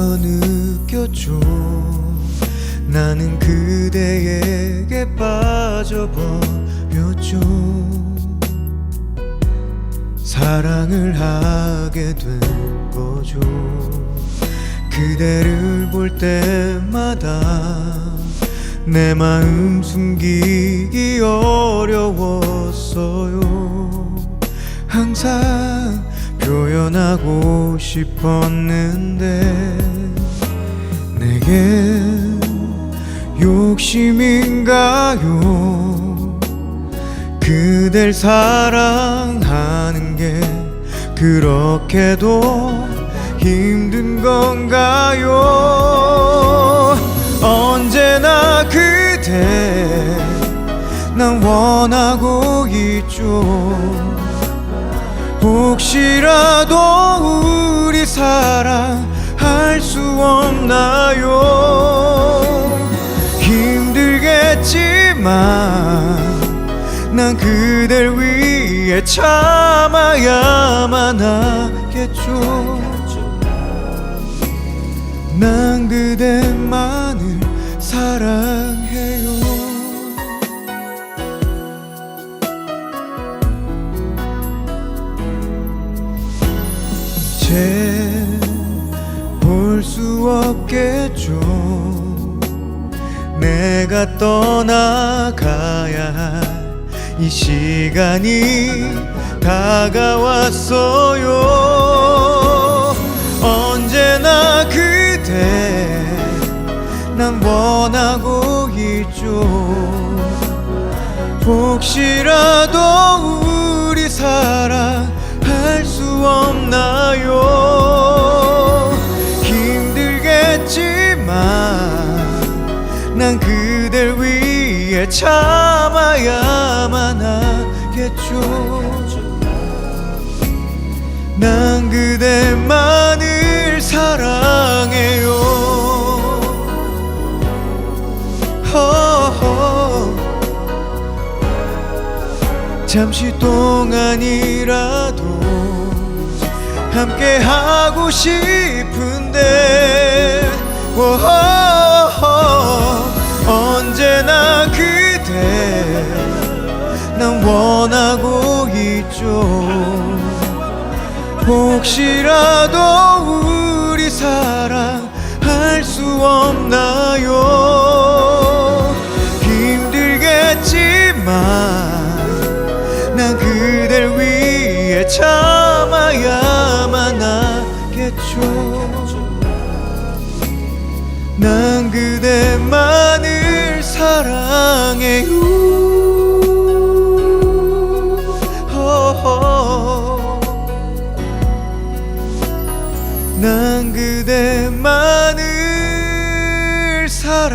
버렸죠 나는 그대에게 빠져버렸죠. 사랑을 하게 된 거죠. 그대를 볼 때마다 내 마음 숨기기 어려웠어요. 항상 표현하고 싶었는데 내게 욕심인가요? 그댈 사랑하는 게 그렇게도 힘든 건가요? 언제나 그대 난 원하고 있죠. 혹시라도 우리 사랑 할 수 없나요? 힘들겠지만 난 그댈 위해 참아야만 하겠죠. 난 그대만을 사랑해요. 볼 수 없겠죠. 내가 떠나가야 할 이 시간이 다가왔어요. 언제나 그대 난 원하고 있죠. 혹시라도 우리 사랑할 수 없나요 난 그댈 위해 참아야만 하겠죠. 난 그대만을 사랑해요. 허허. 잠시 동안이라도 함께 하고 싶은데 있죠 혹시라도 우리 사랑할 수 없나요? 힘들겠지만 난 그댈 위해 참아야만 하겠죠. 난 그대만을 사랑해요 그대만을 사랑해요